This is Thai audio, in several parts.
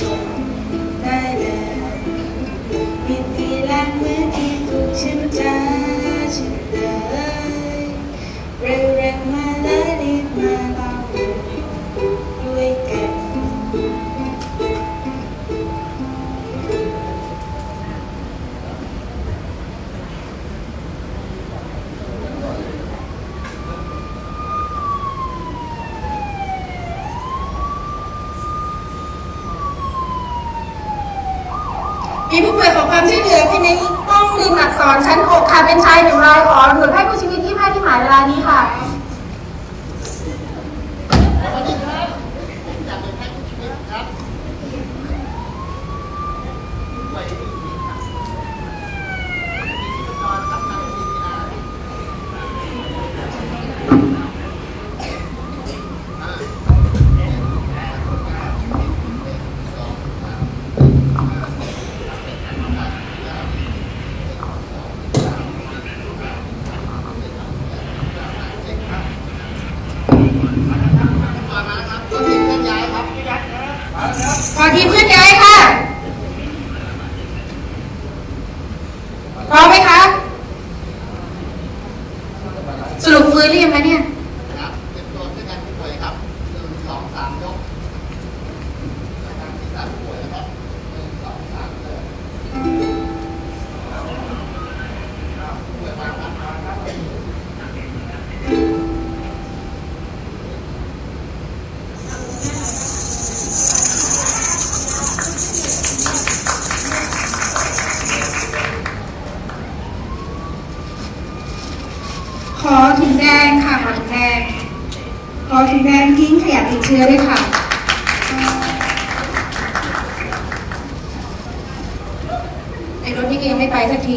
Thank you. น่วยของความช่วยเหลือภายในห้องเรียนอักสอนชั้น 6 ค่ะ เป็นชายหนึ่งรายขอหนุนให้ผู้ชีวิตที่ผ้าที่หมายเวลานี้ค่ะ ฟื้นหรือยังคะเนี่ยครับเก็บตัวด้วยกันที่ป่วยครับหนึ่งสองสามยก แนแดงทิ้งขยะติดเชื้อด้วยค่ะไอ้รถนี่ยังไม่ไปสักที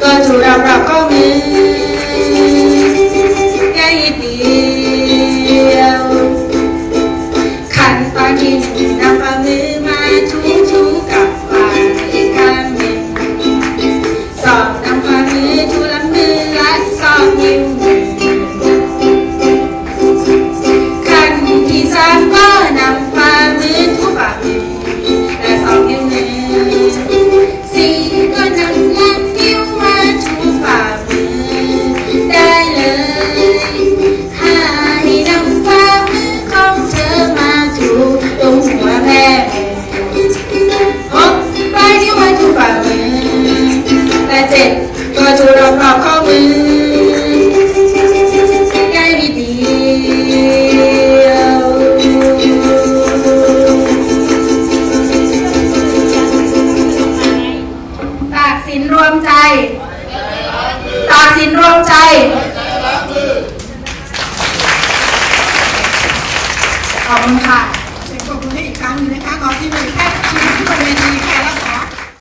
cơ chủ đạo đạo công ý. สินรวมใจขอบคุณค่ะขอบคุณให้อีกครั้งนึงนะคะขอที่มีแพทย์ทีมที่บนเวทีค่ะ